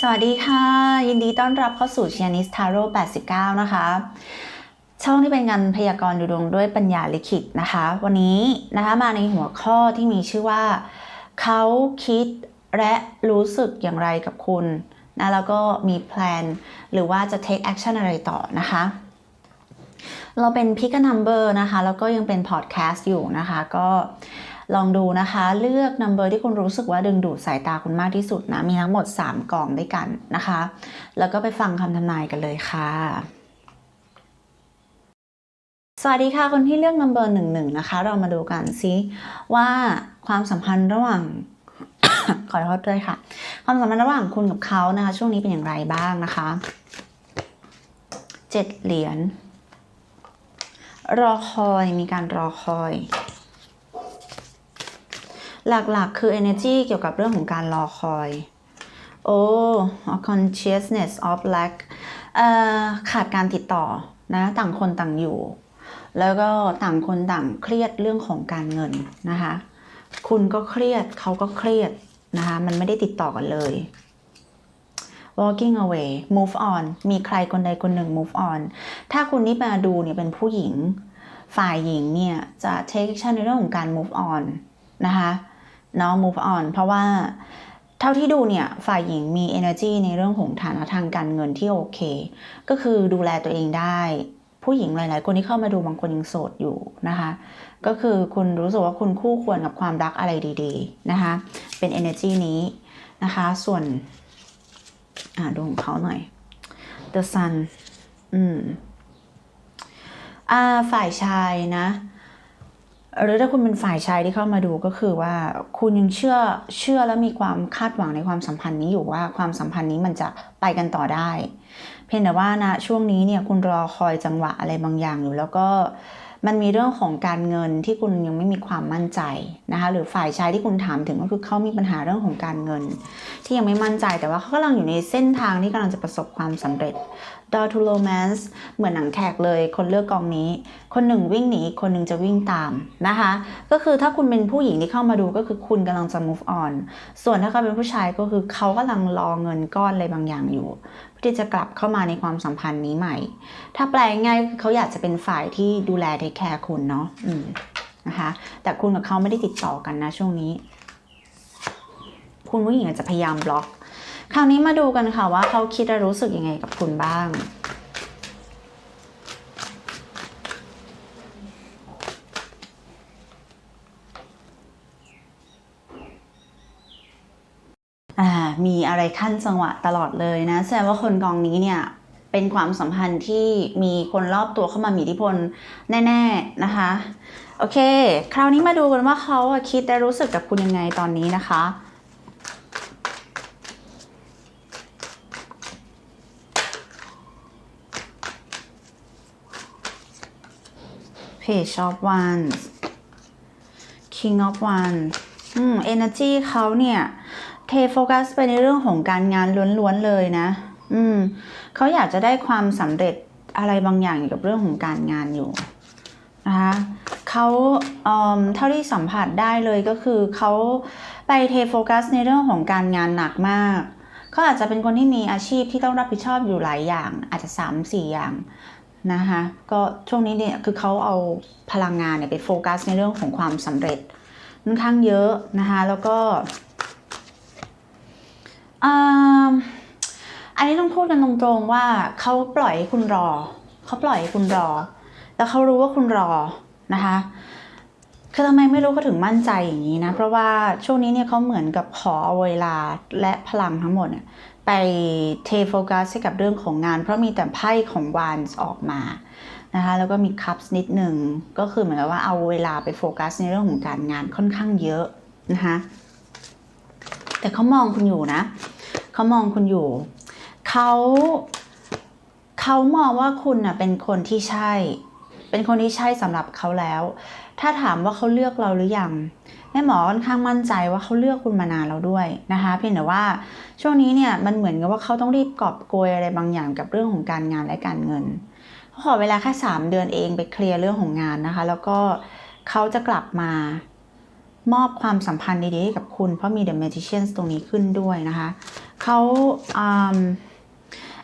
สวัสดีค่ะ ยินดีต้อนรับเข้าสู่ c h i n e s e Tarot 89 นะคะ ช่องที่เป็นการพยากรณ์ดูดวงด้วยปัญญาลิขิตนะคะ วันนี้นะคะมาในหัวข้อที่มีชื่อว่า เขาคิดและรู้สึกอย่างไรกับคุณนะแล้วก็มีแพลนหรือว่าจะ take action อะไรต่อนะคะ เราเป็น Pick a Number นะคะ แล้วก็ยังเป็น podcast อยู่นะคะ ก็ ลองดูนะคะ เลือก number ที่คุณรู้สึกว่าดึงดูดสายตาคุณมากที่สุดนะ มีทั้งหมด 3กล่องด้วยกันนะคะ แล้วก็ไปฟังคำทำนายกันเลยค่ะสวัสดีค่ะคนที่เลือก number หนึ่งหนึ่งนะคะ เรามาดูกันซิว่าความสัมพันธ์ระหว่างขอโทษด้วยค่ะ ความสัมพันธ์ระหว่างคุณกับเขานะคะ ช่วงนี้เป็นอย่างไรบ้างนะคะเจ็ดเหรียญรอคอยมีการรอคอย หลักๆ คือ energy เกี่ยวกับเรื่องของการรอคอย โอ้ consciousness of lack เอ่อขาดการติดต่อนะ ต่างคนต่างอยู่ แล้วก็ต่างคนต่างเครียดเรื่องของการเงินนะคะ คุณก็เครียดเขาก็เครียดนะคะ มันไม่ได้ติดต่อกันเลย walking away move on มีใครคนใดคนหนึ่ง move on ถ้าคุณนี่มาดูเนี่ยเป็นผู้หญิง ฝ่ายหญิงเนี่ยจะ take action ในเรื่องของการ move on นะคะ เนาะ move on เพราะว่าเท่าที่ดูเนี่ยฝ่ายหญิงมี energy ในเรื่องของฐานะทางการเงินที่โอเค ก็คือดูแลตัวเองได้ ผู้หญิงหลาย ๆ คนที่เข้ามาดูบางคนยังโสดอยู่นะคะ ก็คือคุณรู้สึกว่าคุณคู่ควรกับความรักอะไรดีๆนะคะ เป็น energy นี้นะคะ ส่วนอ่าดูของเขาหน่อย the sun อืมอ่าฝ่ายชายนะ หรือถ้าคุณเป็นฝ่ายชายที่เข้ามาดูก็คือว่าคุณยังเชื่อเชื่อและมีความคาดหวังในความสัมพันธ์นี้อยู่ว่าความสัมพันธ์นี้มันจะไปกันต่อได้ เพียงแต่ว่านะช่วงนี้เนี่ยคุณรอคอยจังหวะอะไรบางอย่างอยู่แล้วก็มันมีเรื่องของการเงินที่คุณยังไม่มีความมั่นใจนะคะหรือฝ่ายชายที่คุณถามถึงก็คือเขามีปัญหาเรื่องของการเงิน ที่ยังไม่มั่นใจแต่ว่าเขากำลังอยู่ในเส้นทางที่กำลังจะประสบความสำเร็จ Door to Romance เหมือนหนังแขกเลย คนเลือกกองนี้ คนหนึ่งวิ่งหนีคนหนึ่งจะวิ่งตามนะคะ ก็คือถ้าคุณเป็นผู้หญิงที่เข้ามาดูก็คือคุณกำลังจะ move on ส่วนถ้าเขาเป็นผู้ชายก็คือเขากำลังรอเงินก้อนอะไรบางอย่างอยู่เพื่อที่จะกลับเข้ามาในความสัมพันธ์นี้ใหม่ ถ้าแปลง่ายคือเขาอยากจะเป็นฝ่ายที่ดูแลเทคแคร์คุณเนาะนะคะแต่คุณกับเขาไม่ได้ติดต่อกันนะช่วงนี้ คุณผู้หญิงอาจจะพยายามบล็อก คราวนี้มาดูกันค่ะว่าเขาคิดและรู้สึกยังไงกับคุณบ้างอ่ามีอะไรขั้นจังหวะตลอดเลยนะ แสดงว่าคนกองนี้เนี่ยเป็นความสัมพันธ์ที่มีคนรอบตัวเข้ามามีอิทธิพลแน่ ๆนะคะ โอเค คราวนี้มาดูกันว่าเขาคิดและรู้สึกกับคุณยังไงตอนนี้นะคะ Page of Wands King of Wands อืม energy เขาเนี่ยเทโฟกัสไปในเรื่องของการงานล้วนๆเลยนะ อืมเขาอยากจะได้ความสำเร็จอะไรบางอย่างเกี่ยวกับเรื่องของการงานอยู่นะคะเขาเอ่อเท่าที่สัมผัสได้เลยก็คือเขาไปเทโฟกัสในเรื่องของการงานหนักมากเขาอาจจะเป็นคนที่มีอาชีพที่ต้องรับผิดชอบอยู่หลายอย่าง อาจจะ3-4อย่าง นะคะก็ช่วงนี้เนี่ยคือเขาเอาพลังงานเนี่ยไปโฟกัสในเรื่องของความสำเร็จค่อนข้างเยอะนะคะแล้วก็อันนี้ต้องพูดกันตรงๆว่าเขาปล่อยให้คุณรอเขาปล่อยให้คุณรอ แล้วเขารู้ว่าคุณรอนะคะคือทำไมไม่รู้เขาถึงมั่นใจอย่างนี้นะ เพราะว่าช่วงนี้เนี่ยเขาเหมือนกับขอเอาเวลาและพลังทั้งหมดเนี่ย ไปเทโฟกัสให้กับเรื่องของงาน เพราะมีแต่ไพ่ของวานออกมานะคะแล้วก็มีคัพนิดหนึ่งก็คือเหมือนกับว่าเอาเวลาไปโฟกัสในเรื่องของการงานค่อนข้างเยอะนะคะแต่เขามองคุณอยู่นะเขามองคุณอยู่เขาเขามองว่าคุณน่ะเป็นคนที่ใช่ เป็นคนที่ใช่สำหรับเขาแล้ว ถ้าถามว่าเขาเลือกเราหรือยังแม่หมอค่อนข้างมั่นใจว่าเขาเลือกคุณมานานแล้วด้วยนะคะ เพียงแต่ว่าช่วงนี้เนี่ยมันเหมือนกับว่าเขาต้องรีบกอบโกยอะไรบางอย่างกับเรื่องของการงานและการเงินเขาขอเวลาแค่ 3 เดือนเองไปเคลียร์เรื่องของงานนะคะ แล้วก็เขาจะกลับมามอบความสัมพันธ์ดีๆให้กับคุณ เพราะมี The Magician ตรงนี้ขึ้นด้วยนะคะเขาอืม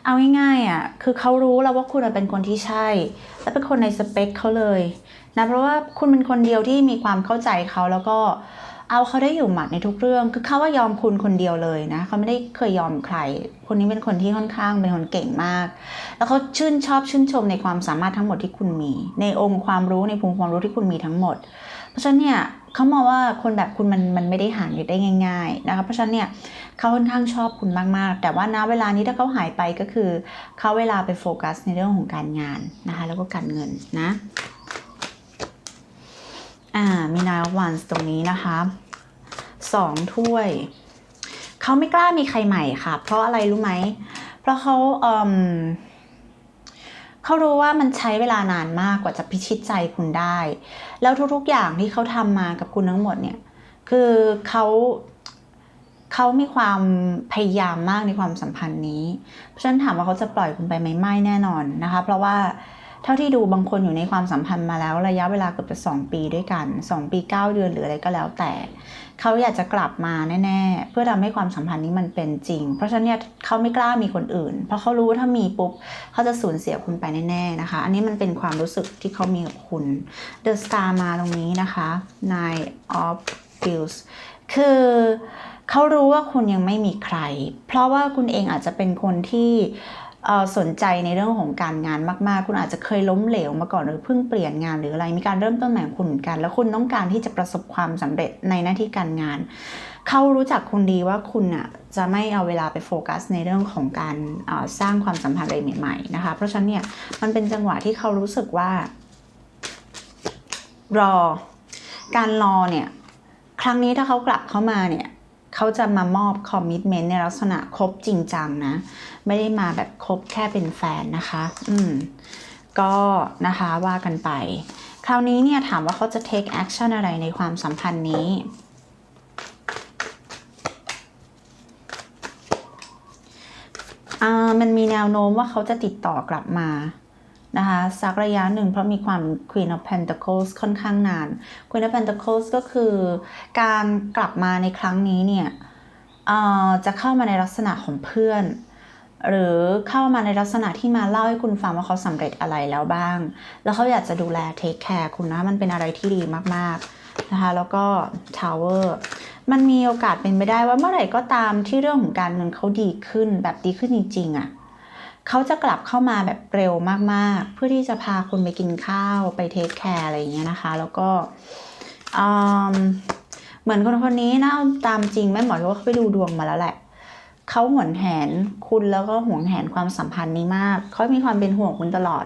เอาง่ายๆอะคือเขารู้แล้วว่าคุณเป็นคนที่ใช่ และเป็นคนในสเปคเขาเลยนะเพราะว่าคุณเป็นคนเดียวที่มีความเข้าใจเขาแล้วก็เอาเขาได้อยู่หมัดในทุกเรื่อง คือเขาว่ายอมคุณคนเดียวเลยนะเขาไม่ได้เคยยอมใคร คนนี้เป็นคนที่ค่อนข้างเป็นคนเก่งมาก แล้วเขาชื่นชอบชื่นชมในความสามารถทั้งหมดที่คุณมี ในองค์ความรู้ในภูมิความรู้ที่คุณมีทั้งหมด เพราะฉะนั้นเนี่ย เขามองว่าคนแบบคุณมันมันไม่ได้หาอยู่ได้ง่าย ๆ นะคะเพราะฉะนั้นเนี่ยเขาค่อนข้างชอบคุณมากๆ แต่ว่าณเวลานี้ถ้าเขาหายไปก็คือเขาเวลาไปโฟกัสในเรื่องของการงานนะคะแล้วก็การเงินนะอ่ามีนายวันตรงนี้นะคะสองถ้วยเขาไม่กล้ามีใครใหม่ค่ะ เพราะอะไรรู้ไหมเพราะเขาเอ่ม เขารู้ว่ามันใช้เวลานานมากกว่าจะพิชิตใจคุณได้ แล้วทุกๆอย่างที่เขาทำมากับคุณทั้งหมดเนี่ย คือเขาเขามีความพยายามมากในความสัมพันธ์นี้ เพราะฉะนั้นถามว่าเขาจะปล่อยคุณไปไหมไม่แน่นอนนะคะ เพราะว่าเท่าที่ดูบางคนอยู่ในความสัมพันธ์มาแล้ว ระยะเวลาเกือบจะสองปีด้วยกันสองปีเก้าเดือนหรืออะไรก็แล้วแต่ เขาอยากจะกลับมาแน่ๆ เพื่อทำให้ความสัมพันธ์นี้มันเป็นจริง เพราะฉะนั้นเนี่ยเขาไม่กล้ามีคนอื่น เพราะเขารู้ว่าถ้ามีปุ๊บเขาจะสูญเสียคุณไปแน่ๆนะคะ อันนี้มันเป็นความรู้สึกที่เขามีกับคุณ The Star มาตรงนี้นะคะ Nine of Cups คือเขารู้ว่าคุณยังไม่มีใคร เพราะว่าคุณเองอาจจะเป็นคนที่ สนใจในเรื่องของการงานมาก ๆ คุณอาจจะเคยล้มเหลวมาก่อนหรือเพิ่งเปลี่ยนงานหรืออะไร มีการเริ่มต้นใหม่ของคุณเหมือนกัน แล้วคุณต้องการที่จะประสบความสำเร็จในหน้าที่การงาน เขารู้จักคุณดีว่าคุณอะจะไม่เอาเวลาไปโฟกัสในเรื่องของการสร้างความสัมพันธ์อะไรใหม่ๆนะคะ เพราะฉะนั้นเนี่ยมันเป็นจังหวะที่เขารู้สึกว่า รอ การรอเนี่ย ครั้งนี้ถ้าเขากลับเข้ามาเนี่ย เขาจะมามอบคอมมิชเมนต์ในลักษณะครบจริงจังนะ ไม่ได้มาแบบครบแค่เป็นแฟนนะคะ อืม ก็นะคะว่ากันไป คราวนี้เนี่ยถามว่าเขาจะ take action อะไรในความสัมพันธ์นี้อ่ามันมีแนวโน้มว่าเขาจะติดต่อกลับมา นะคะสักระยะหนึ่งเพราะมีความ Queen of Pentacles ค่อนข้างนาน Queen of Pentacles ก็คือการกลับมาในครั้งนี้เนี่ยจะเข้ามาในลักษณะของเพื่อน หรือเข้ามาในลักษณะที่มาเล่าให้คุณฟังว่าเขาสำเร็จอะไรแล้วบ้าง แล้วเขาอยากจะดูแลเทคแคร์คุณนะมันเป็นอะไรที่ดีมากๆนะคะแล้วก็ Tower มันมีโอกาสเป็นไปได้ว่าเมื่อไหร่ก็ตามที่เรื่องของการเงินเขาดีขึ้นแบบดีขึ้นจริงๆอะ่ะ เขาจะกลับเข้ามาแบบเร็วมากๆ เพื่อที่จะพาคุณไปกินข้าวไปเทคแคร์อะไรอย่างเงี้ยนะคะ แล้วก็อืมเหมือนคนคนนี้นะตามจริงแม่หมอว่าเขาไปดูดวงมาแล้วแหละเขาหวนแหนคุณแล้วก็หวงแหนความสัมพันธ์นี้มากเขามีความเป็นห่วงคุณตลอด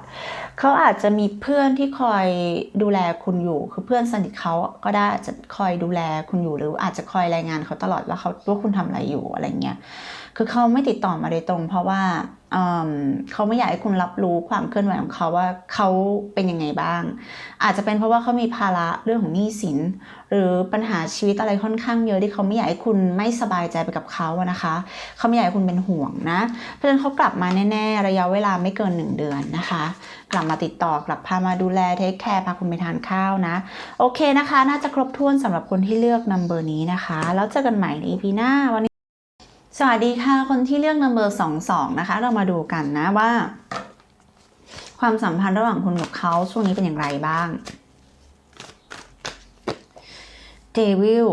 เขาอาจจะมีเพื่อนที่คอยดูแลคุณอยู่ คือเพื่อนสนิทเขาก็ได้จะคอยดูแลคุณอยู่หรืออาจจะคอยรายงานเขาตลอดว่าเขาว่าคุณทำอะไรอยู่อะไรเงี้ย คือเขาไม่ติดต่อมาโดยตรง เพราะว่า เขาไม่อยากให้คุณรับรู้ความเคลื่อนไหวของเขาว่าเขาเป็นยังไงบ้าง อาจจะเป็นเพราะว่าเขามีภาระเรื่องของหนี้สิน หรือปัญหาชีวิตอะไรค่อนข้างเยอะที่เขาไม่อยากให้คุณไม่สบายใจไปกับเขาอะนะคะ เขาไม่อยากให้คุณเป็นห่วงนะเพราะฉะนั้นเขากลับมาแน่ ๆ ระยะเวลาไม่เกินหนึ่งเดือนนะคะ กลับมาติดต่อกลับพามาดูแลเทคแคร์พาคุณไปทานข้าวนะ โอเคนะคะ น่าจะครบถ้วนสำหรับคนที่เลือกนัมเบอร์นี้นะคะ แล้วเจอกันใหม่ใน EP หน้าวันนี้ สวัสดีค่ะ คนที่เลือกนัมเบอร์สองสองนะคะ เรามาดูกันนะว่า ความสัมพันธ์ระหว่างคุณกับเขาช่วงนี้เป็นอย่างไรบ้าง เดวิล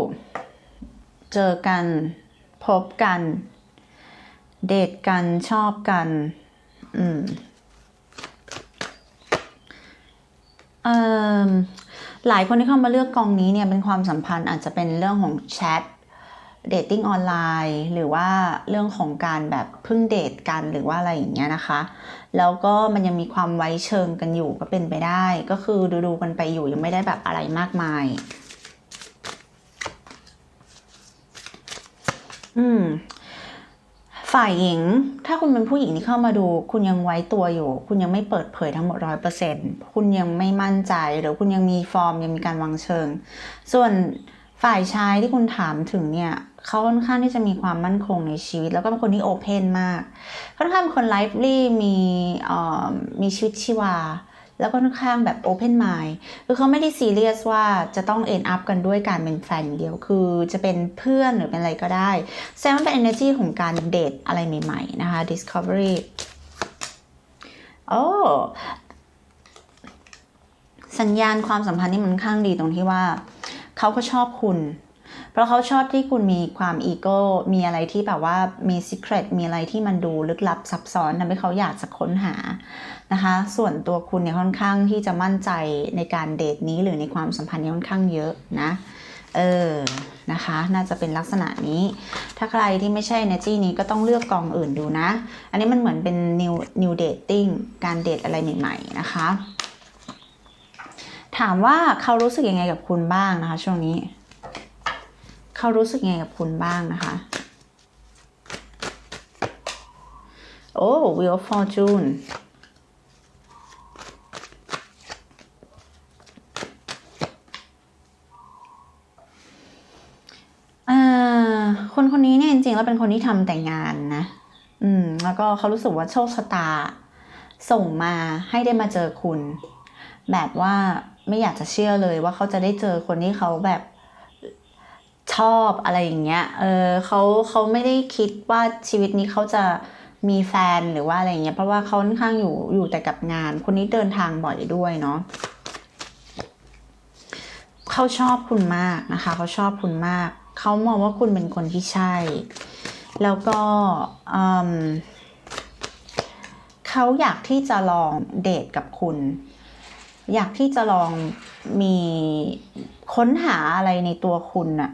เจอกัน พบกัน เดทกันชอบกัน อืมอ่อหลายคนที่เข้ามาเลือกกองนี้เนี่ยเป็นความสัมพันธ์อาจจะเป็นเรื่องของแชท เดทติ้งออนไลน์หรือว่าเรื่องของการแบบเพิ่งเดทกันหรือว่าอะไรอย่างเงี้ยนะคะ แล้วก็มันยังมีความไว้เชิงกันอยู่ก็เป็นไปได้ ก็คือดูดูๆกันไปอยู่ยังไม่ได้แบบอะไรมากมาย อืม ฝ่ายหญิง ถ้าคุณเป็นผู้หญิงที่เข้ามาดู คุณยังไว้ตัวอยู่ คุณยังไม่เปิดเผยทั้งหมดร้อยเปอร์เซ็นคุณยังไม่มั่นใจ หรือคุณยังมีฟอร์มยังมีการวางเชิง ส่วนฝ่ายชายที่คุณถามถึงเนี่ย เขาค่อนข้างที่จะมีความมั่นคงในชีวิต แล้วก็เป็นคนที่โอเพนมาก ค่อนข้างเป็นคนไลฟ์ลี่มีเอ่อมีชีวิตชีวา แล้วก็ค่อนข้างแบบ open mind คือเขาไม่ได้ซีเรียสว่าจะต้อง end up กันด้วยการเป็นแฟนอย่างเดียว คือจะเป็นเพื่อนหรือเป็นอะไรก็ได้แสดงว่าเป็น energy ของการเดทอะไรใหม่ๆนะคะ discovery โอ้สัญญาณความสัมพันธ์นี่มันค่อนข้างดีตรงที่ว่าเขาก็ชอบคุณ เพราะเขาชอบที่คุณมีความอีโก้ มีอะไรที่แบบว่ามี secret มีอะไรที่มันดูลึกลับซับซ้อนทำให้เขาอยากจะค้นหานะคะ ส่วนตัวคุณเนี่ยค่อนข้างที่จะมั่นใจในการเดทนี้หรือในความสัมพันธ์นี้ค่อนข้างเยอะนะเออ นะคะ น่าจะเป็นลักษณะนี้ ถ้าใครที่ไม่ใช่ energy นี้ก็ต้องเลือกกองอื่นดูนะ อันนี้มันเหมือนเป็น new new dating การเดทอะไรใหม่ๆ นะคะ ถามว่าเขารู้สึกยังไงกับคุณบ้างนะคะ ช่วงนี้ เขารู้สึกไงกับคุณบ้างนะคะ โอ้ Wheel of Fortune เอ่อคนคนนี้เนี่ยจริงๆแล้วเป็นคนที่ทำแต่งงานนะ อืม แล้วก็เขารู้สึกว่าโชคชะตา ส่งมาให้ได้มาเจอคุณ แบบว่าไม่อยากจะเชื่อเลยว่าเขาจะได้เจอคนที่เขาแบบ ชอบอะไรอย่างเงี้ย เออเขาเขาไม่ได้คิดว่าชีวิตนี้เขาจะมีแฟนหรือว่าอะไรเงี้ย เพราะว่าเขาค่อนข้างอยู่อยู่แต่กับงาน คนนี้เดินทางบ่อยด้วยเนาะเขาชอบคุณมากนะคะ เขาชอบคุณมาก เขามองว่าคุณเป็นคนที่ใช่ แล้วก็อืมเขาอยากที่จะลองเดทกับคุณ อยากที่จะลองมีค้นหาอะไรในตัวคุณน่ะ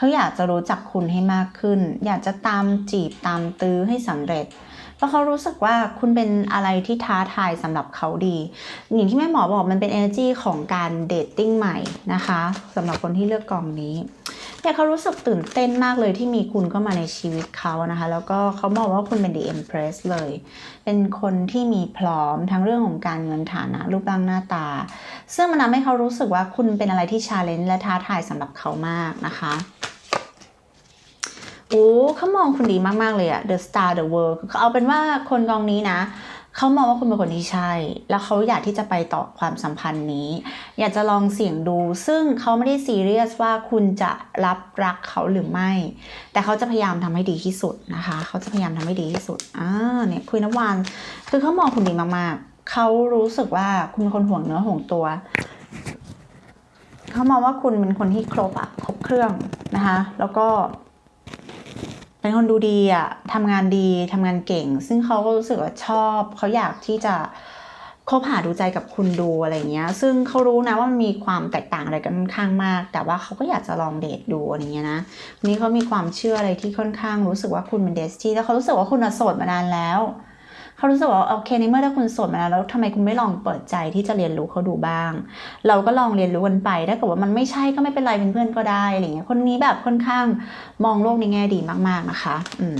เขาอยากจะรู้จักคุณให้มากขึ้น อยากจะตามจีบตามตื้อให้สำเร็จเพราะเขารู้สึกว่าคุณเป็นอะไรที่ท้าทายสำหรับเขาดี อย่างที่แม่หมอบอกมันเป็น energy ของการเดทติ้งใหม่นะคะสำหรับคนที่เลือกกองนี้ เนี่ยเขารู้สึกตื่นเต้นมากเลยที่มีคุณเข้ามาในชีวิตเขานะคะ แล้วก็เขามองว่าคุณเป็น the empress เลย เป็นคนที่มีพร้อมทั้งเรื่องของการเงินฐานะ รูปร่างหน้าตา ซึ่งมันทำให้เขารู้สึกว่าคุณเป็นอะไรที่ชาเลนจ์และท้าทายสำหรับเขามากนะคะโอ้เขามองคุณดีมาก ๆ เลยอะ The Star The World เอาเป็นว่าคนกองนี้นะ เขามองว่าคุณเป็นคนที่ใช่ แล้วเขาอยากที่จะไปต่อความสัมพันธ์นี้ อยากจะลองเสี่ยงดู ซึ่งเขาไม่ได้ซีเรียสว่าคุณจะรับรักเขาหรือไม่ แต่เขาจะพยายามทำให้ดีที่สุดนะคะ เขาจะพยายามทำให้ดีที่สุดอ่าเนี่ยคุยน้ำวานคือเขามองคุณดีมากๆ เขารู้สึกว่าคุณเป็นคนห่วงเนื้อห่วงตัว เขามองว่าคุณเป็นคนที่ครบอะครบเครื่องนะคะ แล้วก็ เป็นคนดูดีอะทำงานดีทำงานเก่ง ซึ่งเขาก็รู้สึกว่าชอบเขาอยากที่จะคบหาดูใจกับคุณดูอะไรเงี้ย ซึ่งเขารู้นะว่ามันมีความแตกต่างอะไรกันค่อนข้างมาก แต่ว่าเขาก็อยากจะลองเดทดูอะไรเงี้ยนะนี้เขามีความเชื่ออะไรที่ค่อนข้างรู้สึกว่าคุณเป็นเดสที่แล้วเขารู้สึกว่าคุณน่ะโสดมานานแล้ว เขารู้สึกว่าโอเคในเมื่อถ้าคุณสดมานานแล้วทำไมคุณไม่ลองเปิดใจที่จะเรียนรู้เขาดูบ้าง เราก็ลองเรียนรู้กันไปถ้าเกิดว่ามันไม่ใช่ก็ไม่เป็นไรเป็นเพื่อนก็ได้อะไรเงี้ยคนนี้แบบค่อนข้างมองโลกในแง่ดีมากๆนะคะ อืม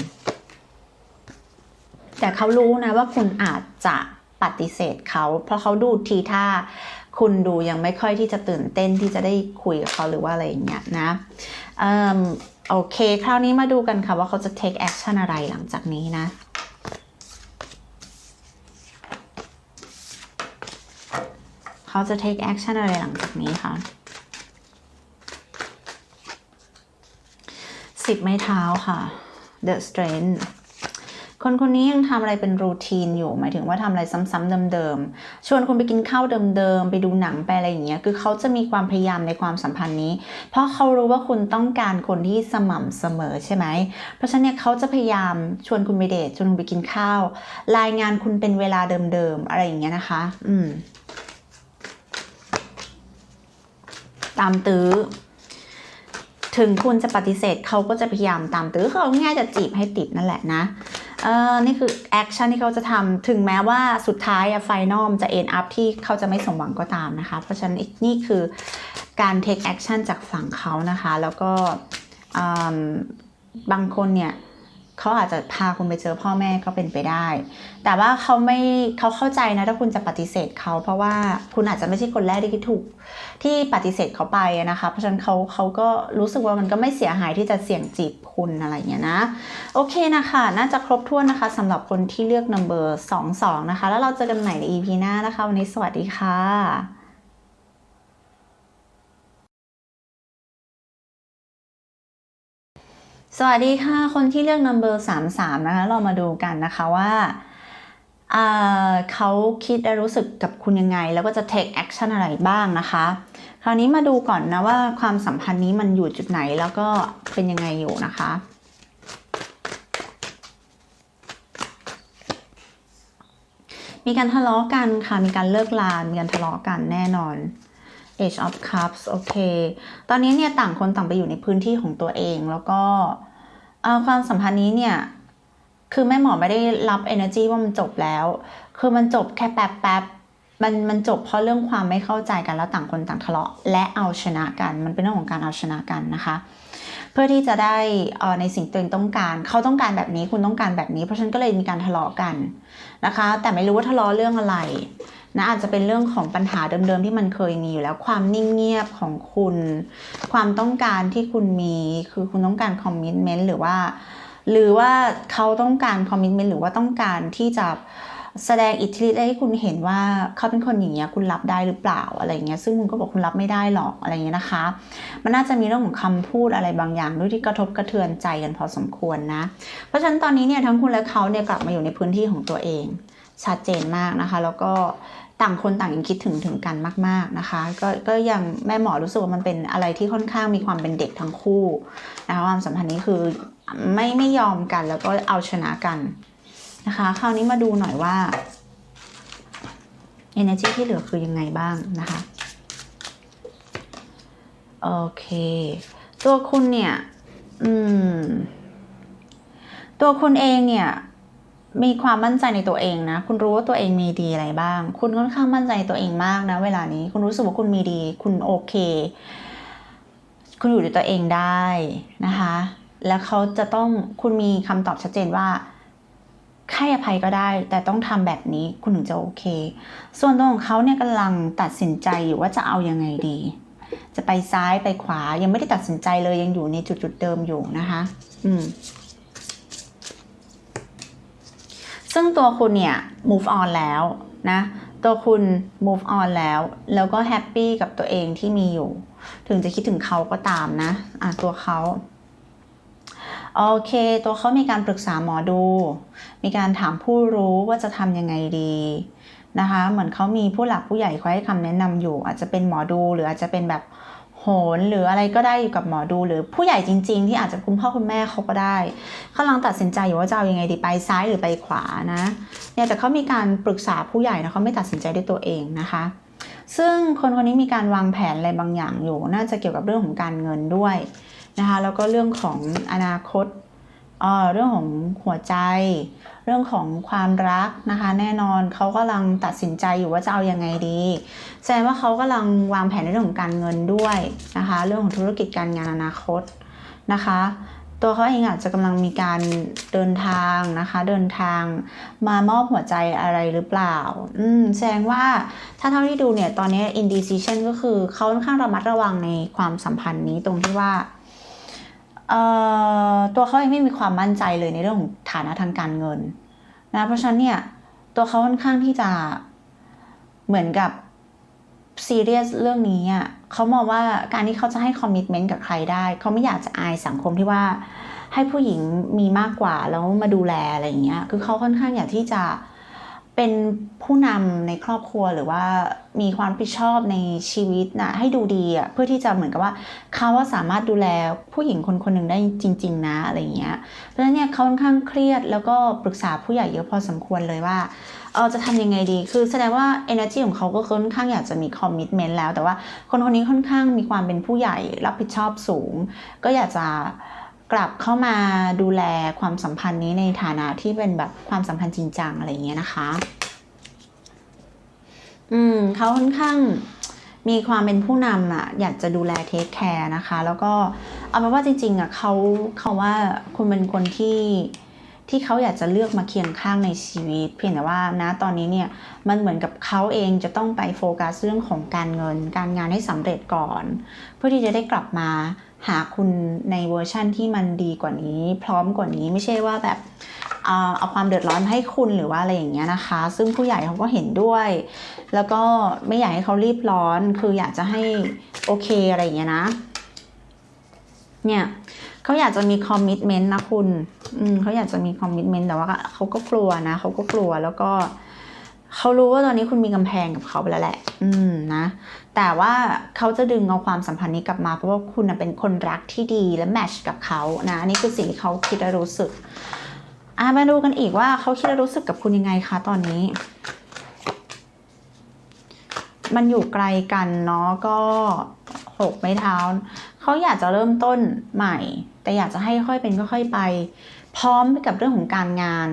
แต่เขารู้นะว่าคุณอาจจะปฏิเสธเขา เพราะเขาดูทีท่าคุณดูยังไม่ค่อยที่จะตื่นเต้นที่จะได้คุยกับเขาหรือว่าอะไรอย่างเงี้ยนะเอิ่มโอเค คราวนี้มาดูกันค่ะว่าเขาจะ take action อะไรหลังจากนี้นะ เขาจะ take action อะไรหลังจากนี้คะสิบไม้เท้าค่ะ the strength คนคนนี้ยังทำอะไรเป็นรูทีนอยู่ หมายถึงว่าทำอะไรซ้ำๆเดิมๆ ชวนคุณไปกินข้าวเดิมๆ ไปดูหนังไปอะไรอย่างเงี้ย คือเขาจะมีความพยายามในความสัมพันธ์นี้ เพราะเขารู้ว่าคุณต้องการคนที่สม่ำเสมอใช่ไหม เพราะฉะนั้นเนี่ยเขาจะพยายามชวนคุณไปเดทชวนคุณไปกินข้าว รายงานคุณเป็นเวลาเดิมๆ อะไรอย่างเงี้ยนะคะ อืม ตามตื้อ ถึงคุณจะปฏิเสธเขาก็จะพยายามตามตื้อเขาง่ายจะจีบให้ติดนั่นแหละนะเออนี่คือแอคชั่นที่เขาจะทำถึงแม้ว่าสุดท้ายอะไฟนอลจะเอ็นอัพที่เขาจะไม่สมหวังก็ตามนะคะ เพราะฉะนั้นนี่คือการ take action จากฝั่งเขานะคะ แล้วก็บางคนเนี่ย เขาอาจจะพาคุณไปเจอพ่อแม่ก็เป็นไปได้ แต่ว่าเขาไม่เขาเข้าใจนะถ้าคุณจะปฏิเสธเขาเพราะว่าคุณอาจจะไม่ใช่คนแรกที่ถูกที่ปฏิเสธเขาไปนะคะ เพราะฉะนั้นเขาเขาก็รู้สึกว่ามันก็ไม่เสียหายที่จะเสี่ยงจีบคุณอะไรอย่างเงี้ยนะ โอเคนะคะน่าจะครบถ้วนนะคะสำหรับคนที่เลือก number 22 นะคะ แล้วเราเจอกันใหม่ใน EP หน้านะคะ วันนี้สวัสดีค่ะ สวัสดีค่ะ คนที่เลือก number 33 นะคะ เรามาดูกันนะคะว่าเขาคิดและรู้สึกกับคุณยังไง แล้วก็จะ take action อะไรบ้างนะคะ คราวนี้มาดูก่อนนะว่าความสัมพันธ์นี้มันอยู่จุดไหนแล้วก็เป็นยังไงอยู่นะคะ มีการทะเลาะกันค่ะ มีการเลิกลา มีการทะเลาะกันแน่นอน Age of Cups โอเค ตอนนี้เนี่ยต่างคนต่างไปอยู่ในพื้นที่ของตัวเองแล้วก็ ความสัมพันธ์นี้เนี่ย คือแม่หมอไม่ได้รับ energy ว่ามันจบแล้ว คือมันจบแค่แป๊บแป๊บๆมันมันจบเพราะเรื่องความไม่เข้าใจกันแล้วต่างคนต่างทะเลาะ และเอาชนะกัน มันเป็นเรื่องของการเอาชนะกันนะคะ เพื่อที่จะได้อ่อในสิ่งตัวเองต้องการ เขาต้องการแบบนี้คุณต้องการแบบนี้ เพราะฉะนั้นก็เลยมีการทะเลาะกันนะคะ แต่ไม่รู้ว่าทะเลาะเรื่องอะไร นะอาจจะเป็นเรื่องของปัญหาเดิมๆที่มันเคยมีอยู่แล้ว ความนิ่งเงียบของคุณ ความต้องการที่คุณมีคือคุณต้องการคอมมิชเมนต์หรือว่า หรือว่าเขาต้องการคอมมิชเมนต์หรือว่าต้องการที่จะแสดงอิทธิฤทธิ์ให้คุณเห็นว่าเขาเป็นคนอย่างเงี้ยคุณรับได้หรือเปล่าอะไรเงี้ยซึ่งคุณก็บอกคุณรับไม่ได้หรอกอะไรเงี้ยนะคะ มันน่าจะมีเรื่องของคำพูดอะไรบางอย่างด้วยที่กระทบกระเทือนใจกันพอสมควรนะ เพราะฉะนั้นตอนนี้เนี่ยทั้งคุณและเขาเนี่ยกลับมาอยู่ในพื้นที่ของตัวเองชัดเจนมากนะคะ แล้วก็ ต่างคนต่างยังคิดถึงถึงกันมาก ๆนะคะ ก็ก็ยังแม่หมอรู้สึกว่ามันเป็นอะไรที่ค่อนข้างมีความเป็นเด็กทั้งคู่นะคะความสัมพันธ์นี้คือไม่ไม่ยอมกันแล้วก็เอาชนะกันนะคะ คราวนี้มาดูหน่อยว่า energy ที่เหลือคือยังไงบ้างนะคะโอเค ตัวคุณเนี่ย อืม ตัวคุณเองเนี่ย มีความมั่นใจในตัวเองนะ คุณรู้ว่าตัวเองมีดีอะไรบ้าง คุณค่อนข้างมั่นใจในตัวเองมากนะ เวลานี้ คุณรู้สึกว่าคุณมีดี คุณโอเค คุณอยู่ในตัวเองได้นะคะ แล้วเขาจะต้อง คุณมีคำตอบชัดเจนว่าให้อภัยก็ได้ แต่ต้องทำแบบนี้ คุณถึงจะโอเค ส่วนตัวของเขาเนี่ยกำลังตัดสินใจอยู่ว่าจะเอายังไงดี จะไปซ้ายไปขวา ยังไม่ได้ตัดสินใจเลย ยังอยู่ในจุดจุดเดิมอยู่นะคะ อืม ซึ่งตัวคุณเนี่ย move on แล้วนะตัวคุณ move on แล้ว แล้วก็แฮปปี้กับตัวเองที่มีอยู่ ถึงจะคิดถึงเขาก็ตามนะอะตัวเขาโอเค ตัวเขามีการปรึกษาหมอดู มีการถามผู้รู้ว่าจะทำยังไงดีนะคะ เหมือนเขามีผู้หลักผู้ใหญ่คอยให้คำแนะนำอยู่ อาจจะเป็นหมอดูหรืออาจจะเป็นแบบ โหนหรืออะไรก็ได้อยู่กับหมอดูหรือผู้ใหญ่จริง ๆ ที่อาจจะคุณพ่อคุณแม่เขาก็ได้เขากำลังตัดสินใจอยู่ว่าจะเอายังไงดีไปซ้ายหรือไปขวานะเนี่ยแต่เขามีการปรึกษาผู้ใหญ่นะเขาไม่ตัดสินใจด้วยตัวเองนะคะ ซึ่งคนคนนี้มีการวางแผนอะไรบางอย่างอยู่ น่าจะเกี่ยวกับเรื่องของการเงินด้วยนะคะแล้วก็เรื่องของอนาคต เรื่องของหัวใจ เรื่องของความรักนะคะ แน่นอนเขากำลังตัดสินใจอยู่ว่าจะเอายังไงดีแสดงว่าเขากำลังวางแผนในเรื่องของการเงินด้วยนะคะ เรื่องของธุรกิจการงานอนาคตนะคะ ตัวเขาเองอาจจะกำลังมีการเดินทางนะคะ เดินทางมามอบหัวใจอะไรหรือเปล่า อืมแสดงว่าถ้าเท่าที่ดูเนี่ยตอนนี้ indecision ก็คือเขาค่อนข้างระมัดระวังในความสัมพันธ์นี้ตรงที่ว่า ตัวเขาเองไม่มีความมั่นใจเลยในเรื่องของฐานะทางการเงินนะเพราะฉะนั้นเนี่ยตัวเขาค่อนข้างที่จะเหมือนกับซีเรียสเรื่องนี้อะเขามองว่าการที่เขาจะให้คอมมิชเมนต์กับใครได้ เขาไม่อยากจะอายสังคมที่ว่าให้ผู้หญิงมีมากกว่าแล้วมาดูแลอะไรอย่างเงี้ยคือเขาค่อนข้างอยากที่จะ เป็นผู้นำในครอบครัวหรือว่ามีความรับผิดชอบในชีวิตนะให้ดูดีอะเพื่อที่จะเหมือนกับว่าเขาว่าสามารถดูแลผู้หญิงคนคนหนึ่งได้จริง ๆ นะอะไรเงี้ยเพราะฉะนั้นเนี่ยเขาค่อนข้างเครียดแล้วก็ปรึกษาผู้ใหญ่เยอะพอสมควรเลยว่าเออจะทำยังไงดีคือแสดงว่า energy ของเขาก็ค่อนข้างอยากจะมี commitment แล้ว แต่ว่าคนคนนี้ค่อนข้างมีความเป็นผู้ใหญ่รับผิดชอบสูง ก็อยากจะ กลับเข้ามาดูแลความสัมพันธ์นี้ในฐานะที่เป็นแบบความสัมพันธ์จริงจังอะไรเงี้ยนะคะ อืมเขาค่อนข้างมีความเป็นผู้นำอะอยากจะดูแลเทคแคร์นะคะ แล้วก็เอาเป็นว่าจริงๆอะเขาเขาว่าคุณเป็นคนที่ ที่เขาอยากจะเลือกมาเคียงข้างในชีวิต เพียงแต่ว่านะตอนนี้เนี่ยมันเหมือนกับเขาเองจะต้องไปโฟกัสเรื่องของการเงิน การงานให้สำเร็จก่อน เพื่อที่จะได้กลับมาหาคุณในเวอร์ชั่นที่มันดีกว่านี้ พร้อมกว่านี้ไม่ใช่ว่าแบบเอาเอาความเดือดร้อนมาให้คุณหรือว่าอะไรอย่างเงี้ยนะคะ ซึ่งผู้ใหญ่เขาก็เห็นด้วย แล้วก็ไม่อยากให้เขารีบร้อนคืออยากจะให้โอเคอะไรอย่างเงี้ยนะเนี่ย เขาอยากจะมีคอมมิชเมนต์นะคุณ อืมเขาอยากจะมีคอมมิชเมนต์แต่ว่าเขาก็กลัวนะเขาก็กลัวแล้วก็เขารู้ว่าตอนนี้คุณมีกำแพงกับเขาไปแล้วแหละ อืมนะ แต่ว่าเขาจะดึงเอาความสัมพันธ์นี้กลับมา เพราะว่าคุณเป็นคนรักที่ดีและแมทช์กับเขานะอันนี่คือสิ่งที่เขาคิดและรู้สึก อะมาดูกันอีกว่าเขาคิดและรู้สึกกับคุณยังไงคะตอนนี้ มันอยู่ไกลกันเนาะก็หกไม้เท้า เขาอยากจะเริ่มต้นใหม่ แต่อยากจะให้ค่อยเป็นค่อยไป พร้อมไปกับเรื่องของการงาน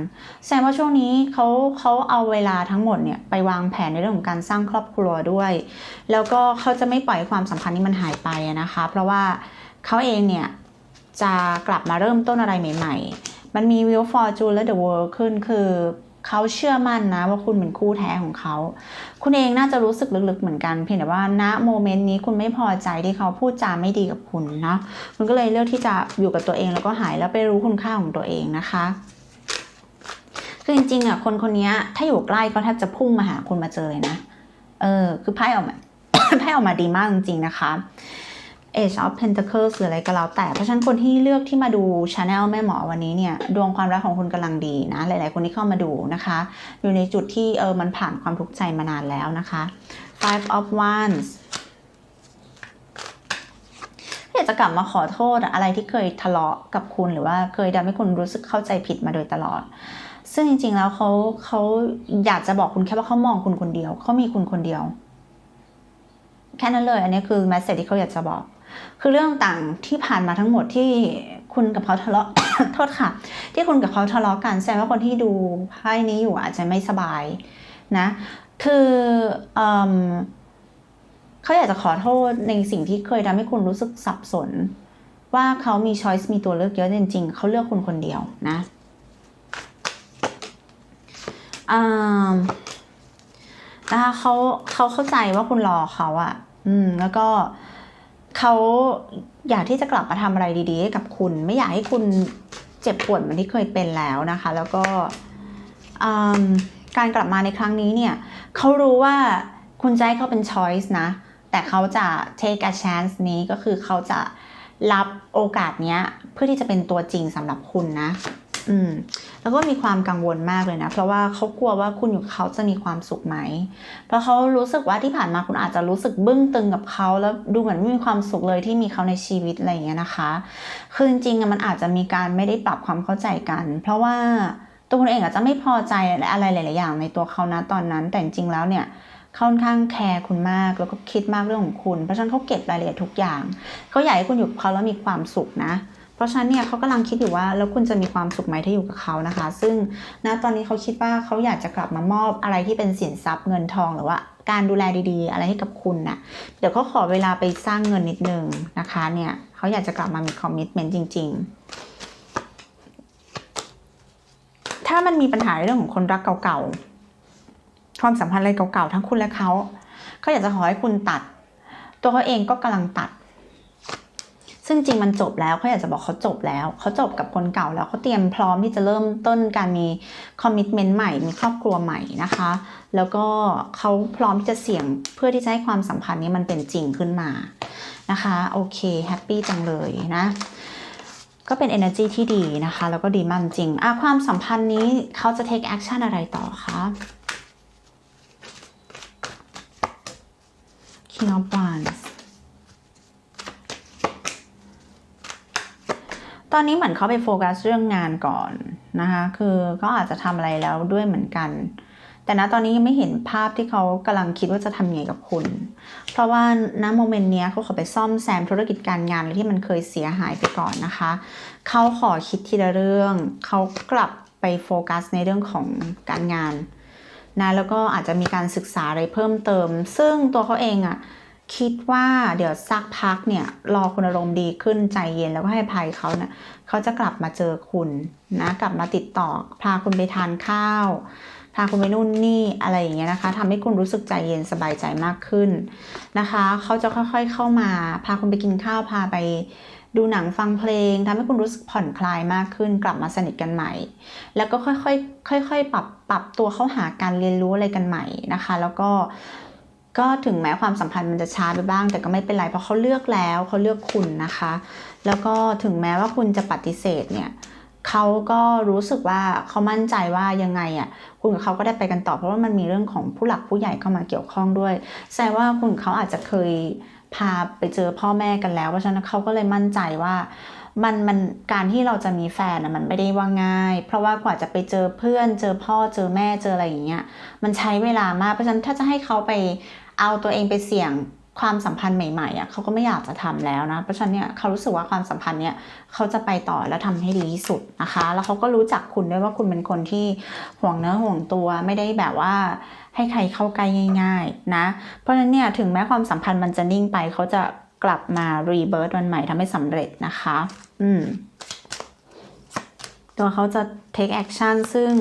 แสดงว่าช่วงนี้เขาเขาเอาเวลาทั้งหมดเนี่ยไปวางแผนในเรื่องของการสร้างครอบครัวด้วย แล้วก็เขาจะไม่ปล่อยความสัมพันธ์นี้มันหายไปนะคะ เพราะว่าเขาเองเนี่ยจะกลับมาเริ่มต้นอะไรใหม่ ๆ มันมี Wheel Fortune และ The World ขึ้นคือ เขาเชื่อมั่นนะว่าคุณเป็นคู่แท้ของเขา คุณเองน่าจะรู้สึกลึกๆเหมือนกันเพียงแต่ว่าณโมเมนต์นี้คุณไม่พอใจที่เขาพูดจาไม่ดีกับคุณเนาะคุณก็เลยเลือกที่จะอยู่กับตัวเองแล้วก็หายแล้วไปรู้คุณค่าของตัวเองนะคะคือจริงๆอะคนคนนี้ถ้าอยู่ใกล้ก็แทบจะพุ่งมาหาคุณมาเจอเลยนะ เออ คือไพ่ออกมาไพ่ออกมาดีมากจริงๆนะคะ Age of Pentacles หรืออะไรก็แล้วแต่ เพราะฉะนั้นคนที่เลือกที่มาดูช anel แม่หมอวันนี้เนี่ย ดวงความรักของคุณกำลังดีนะ หลายๆ คนที่เข้ามาดูนะคะ อยู่ในจุดที่เออมันผ่านความทุกข์ใจมานานแล้วนะคะ Five of Wands อยากจะกลับมาขอโทษอะไรที่เคยทะเลาะกับคุณหรือว่าเคยทำให้คุณรู้สึกเข้าใจผิดมาโดยตลอด ซึ่งจริง ๆ แล้วเขาเขาอยากจะบอกคุณแค่ว่าเขามองคุณคนเดียวเขามีคุณคนเดียว แค่นั้นเลย อันนี้คือแมสเซจที่เขาอยากจะบอก คือเรื่องต่างที่ผ่านมาทั้งหมดที่คุณกับเขาทะเลาะโทษค่ะ ที่คุณกับเขาทะเลาะกันแสดงว่าคนที่ดูไพ่นี้อยู่อาจจะไม่สบายนะ คือเอเขาอยากจะขอโทษในสิ่งที่เคยทำให้คุณรู้สึกสับสน ว่าเขามีช้อยส์มีตัวเลือกเยอะจริงๆเขาเลือกคุณคนเดียวนะนะคะเขาเขาเข้าใจว่าคุณรอเขาอะอืม แล้วก็เเขาอยากที่จะกลับมาทำอะไรดีๆให้กับคุณ ไม่อยากให้คุณเจ็บปวดเหมือนที่เคยเป็นแล้วนะคะ แล้วก็การกลับมาในครั้งนี้เนี่ยเขารู้ว่าคุณจะให้เขาเป็น choice นะ แต่เขาจะ take a chance นี้ก็คือเขาจะรับโอกาสเนี้ยเพื่อที่จะเป็นตัวจริงสำหรับคุณนะ อืมแล้วก็มีความกังวลมากเลยนะ เพราะว่าเขากลัวว่าคุณอยู่กับเขาจะมีความสุขไหม เพราะเขารู้สึกว่าที่ผ่านมาคุณอาจจะรู้สึกบึ้งตึงกับเขาแล้วดูเหมือนไม่มีความสุขเลยที่มีเขาในชีวิตอะไรอย่างเงี้ยนะคะ คือจริงๆมันอาจจะมีการไม่ได้ปรับความเข้าใจกัน เพราะว่าตัวคุณเองอาจจะไม่พอใจอะไรหลายๆอย่างในตัวเขานะตอนนั้น แต่จริงๆแล้วเนี่ยเขาค่อนข้างแคร์คุณมากแล้วก็คิดมากเรื่องของคุณ เพราะฉะนั้นเขาเก็บรายละเอียดทุกอย่างเขาอยากให้คุณอยู่กับเขาแล้วมีความสุขนะเเพราะฉะนั้นเนี่ยเขากำลังคิดอยู่ว่าแล้วคุณจะมีความสุขไหมถ้าอยู่กับเขานะคะ ซึ่งณตอนนี้เขาคิดว่าเขาอยากจะกลับมามอบอะไรที่เป็นสินทรัพย์เงินทองหรือว่าการดูแลดีๆ อะไรให้กับคุณน่ะเดี๋ยวเขาขอเวลาไปสร้างเงินนิดนึงนะคะเนี่ยเขาอยากจะกลับมามีคอมมิชเมนต์จริง ๆ ถ้ามันมีปัญหาในเรื่องของคนรักเก่าๆ ความสัมพันธ์อะไรเก่าๆ ทั้งคุณและเขาเขาอยากจะขอให้คุณตัด ตัวเขาเองก็กำลังตัด ซึ่งจริงมันจบแล้วเขาอยากจะบอกเขาจบแล้วเขาจบกับคนเก่าแล้วเขาเตรียมพร้อมที่จะเริ่มต้นการมีคอมมิชเมนต์ใหม่มีครอบครัวใหม่นะคะ แล้วก็เขาพร้อมที่จะเสี่ยงเพื่อที่จะให้ความสัมพันธ์นี้มันเป็นจริงขึ้นมานะคะโอเคแฮปปี้จังเลยนะก็เป็น energy ที่ดีนะคะ แล้วก็ดีมากจริงอะความสัมพันธ์นี้เขาจะ take action อะไรต่อคะ King of Wands ตอนนี้เหมือนเขาไปโฟกัสเรื่องงานก่อนนะคะคือเขาอาจจะทำอะไรแล้วด้วยเหมือนกัน แต่ณตอนนี้ยังไม่เห็นภาพที่เขากำลังคิดว่าจะทำยังไงกับคุณ เพราะว่าณโมเมนต์เนี้ยเขาขอไปซ่อมแซมธุรกิจการงานที่มันเคยเสียหายไปก่อนนะคะเขาขอคิดทีละเรื่องเขากลับไปโฟกัสในเรื่องของการงานนะแล้วก็อาจจะมีการศึกษาอะไรเพิ่มเติม ซึ่งตัวเขาเองอะ่ะ คิดว่าเดี๋ยวสักพักเนี่ย รอคุณอารมณ์ดีขึ้นใจเย็นแล้วก็ให้ภัยเขาเนี่ยเขาจะกลับมาเจอคุณนะกลับมาติดต่อ พาคุณไปทานข้าว พาคุณไปนู่นนี่อะไรอย่างเงี้ยนะคะทำให้คุณรู้สึกใจเย็นสบายใจมากขึ้นนะคะเขาจะค่อยๆเข้ามา พาคุณไปกินข้าวพาไปดูหนังฟังเพลงทำให้คุณรู้สึกผ่อนคลายมากขึ้น กลับมาสนิทกันใหม่ แล้วก็ค่อยๆค่อยๆปรับปรับตัวเข้าหาการเรียนรู้อะไรกันใหม่นะคะ แล้วก็ ก็ถึงแม้ความสัมพันธ์มันจะช้าไปบ้าง แต่ก็ไม่เป็นไรเพราะเขาเลือกแล้วเขาเลือกคุณนะคะ แล้วก็ถึงแม้ว่าคุณจะปฏิเสธเนี่ยเขาก็รู้สึกว่าเขามั่นใจว่ายังไงอะคุณกับเขาก็ได้ไปกันต่อเพราะว่ามันมีเรื่องของผู้หลักผู้ใหญ่เข้ามาเกี่ยวข้องด้วยแสดงว่าคุณกับเขาอาจจะเคยพาไปเจอพ่อแม่กันแล้ว เพราะฉะนั้นเขาก็เลยมั่นใจว่ามันมันการที่เราจะมีแฟนนะมันไม่ได้ว่าง่าย เพราะว่ากว่าจะไปเจอเพื่อน เจอพ่อเจอแม่เจออะไรอย่างเงี้ยมันใช้เวลามากเพราะฉะนั้นถ้าจะให้เขาไป เอาตัวเองไปเสี่ยงความสัมพันธ์ใหม่ๆอะเขาก็ไม่อยากจะทำแล้วนะ เพราะฉะนั้นเนี่ยเขารู้สึกว่าความสัมพันธ์เนี่ยเขาจะไปต่อและทำให้ดีที่สุดนะคะ แล้วเขาก็รู้จักคุณด้วยว่าคุณเป็นคนที่ห่วงเนื้อห่วงตัวไม่ได้แบบว่าให้ใครเข้าใกล้ง่าย ๆ นะ เพราะฉะนั้นเนี่ยถึงแม้ความสัมพันธ์มันจะนิ่งไปเขาจะกลับมารีเบิร์ตวันใหม่ทำให้สำเร็จนะคะ อืมตัวเขาจะ take action ซึ่ง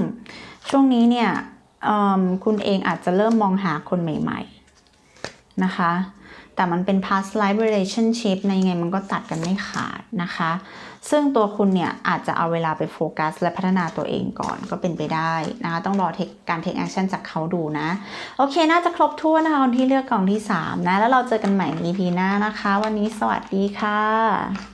ช่วงนี้เนี่ยคุณเองอาจจะเริ่มมองหาคนใหม่ ๆ นะคะ แต่มันเป็น past life relationship ในไงมันก็ตัดกันไม่ขาดนะคะ ซึ่งตัวคุณเนี่ยอาจจะเอาเวลาไปโฟกัส และพัฒนาตัวเองก่อนก็เป็นไปได้นะคะ ต้องรอ take การ take action จากเขาดูนะ โอเค น่าจะครบถ้วนนะคะคนที่เลือกกล่องที่ 3 นะ แล้วเราเจอกันใหม่ EP หน้านะคะ วันนี้สวัสดีค่ะ